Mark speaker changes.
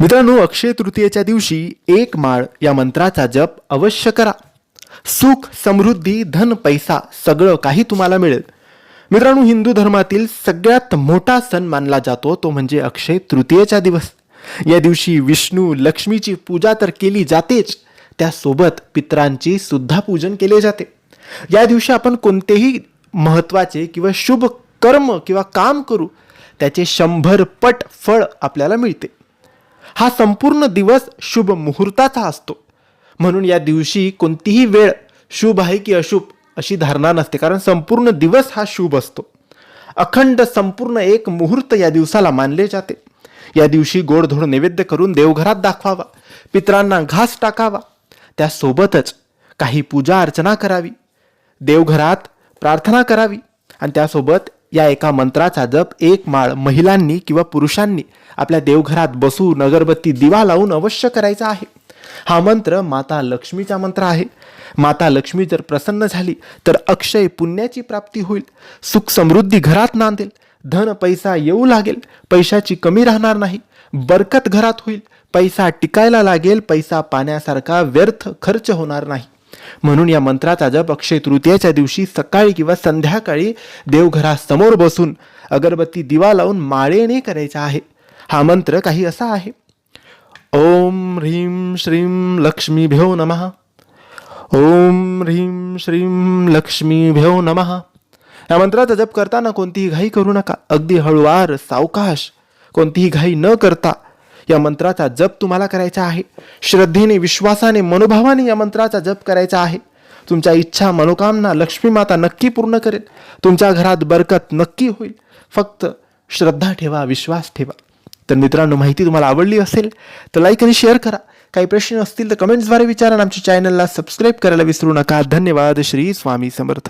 Speaker 1: मित्रांनो अक्षय तृतीयेच्या दिवशी एक माळ या मंत्राचा जप अवश्य करा. सुख समृद्धी धन पैसा सगळं काही तुम्हाला मिळेल. मित्रांनो हिंदू धर्मातील सगळ्यात मोठा सण मानला जातो तो म्हणजे अक्षय तृतीयेचा दिवस. या दिवशी विष्णू लक्ष्मीची पूजा तर केली जातेच त्यासोबत पित्रांची सुद्धा पूजन केले जाते. या दिवशी आपण कोणतेही महत्त्वाचे किंवा शुभ कर्म किंवा काम करू त्याचे शंभर पट फळ आपल्याला मिळते. हा संपूर्ण दिवस शुभ मुहूर्ताचा असतो. म्हणून या दिवशी कोणतीही वेळ शुभ आहे की अशुभ अशी धारणा नसते कारण संपूर्ण दिवस हा शुभ असतो. अखंड संपूर्ण एक मुहूर्त या दिवसाला मानले जाते. या दिवशी गोडधोड नैवेद्य करून देवघरात दाखवावा पितरांना घास टाकावा त्यासोबतच काही पूजा अर्चना करावी देवघरात प्रार्थना करावी आणि त्यासोबत या एका मंत्राचा जप एक माळ महिलांनी किंवा पुरुषांनी आपल्या देवघरात बसून अगरबत्ती दिवा लावून अवश्य करायचा आहे. हा मंत्र माता लक्ष्मीचा मंत्र आहे. माता लक्ष्मी जर प्रसन्न झाली तर अक्षय पुण्याची प्राप्ती होईल. सुख समृद्धी घरात नांदेल. धन पैसा येऊ लागेल. पैशाची कमी राहणार नाही. बरकत घरात होईल. पैसा टिकायला लागेल. पैसा पाण्यासारखा व्यर्थ खर्च होणार नाही. म्हणून या मंत्राचा जप अक्षय तृतीयेच्या दिवशी सकाळी किंवा संध्याकाळी देवघरासमोर बसून अगरबत्ती दिवा लावून माळेने करायचा आहे. हा मंत्र काही असा आहे. ओम ह्रीं श्रीं लक्ष्मीभ्यो नमः. ओम ह्रीं श्रीं लक्ष्मीभ्यो नमः. या मंत्राचा जप करताना कोणतीही घाई करू नका. अगदी हळुवार सावकाश कोणतीही घाई न करता या मंत्राचा जप तुम्हाला करायचा आहे. श्रद्धेने विश्वासाने मनोभावाने या मंत्राचा जप करायचा आहे. तुमच्या इच्छा मनोकामना लक्ष्मी माता नक्की पूर्ण करेल. तुमच्या घरात बरकत नक्की होईल. फक्त श्रद्धा ठेवा विश्वास ठेवा. तर मित्रांनो माहिती तुम्हाला आवडली असेल तर लाईक आणि शेअर करा. काही प्रश्न असतील तर कमेंट्सद्वारे विचारा आमच्या चॅनलला सबस्क्राईब करायला विसरू नका. धन्यवाद. श्री स्वामी समर्थ.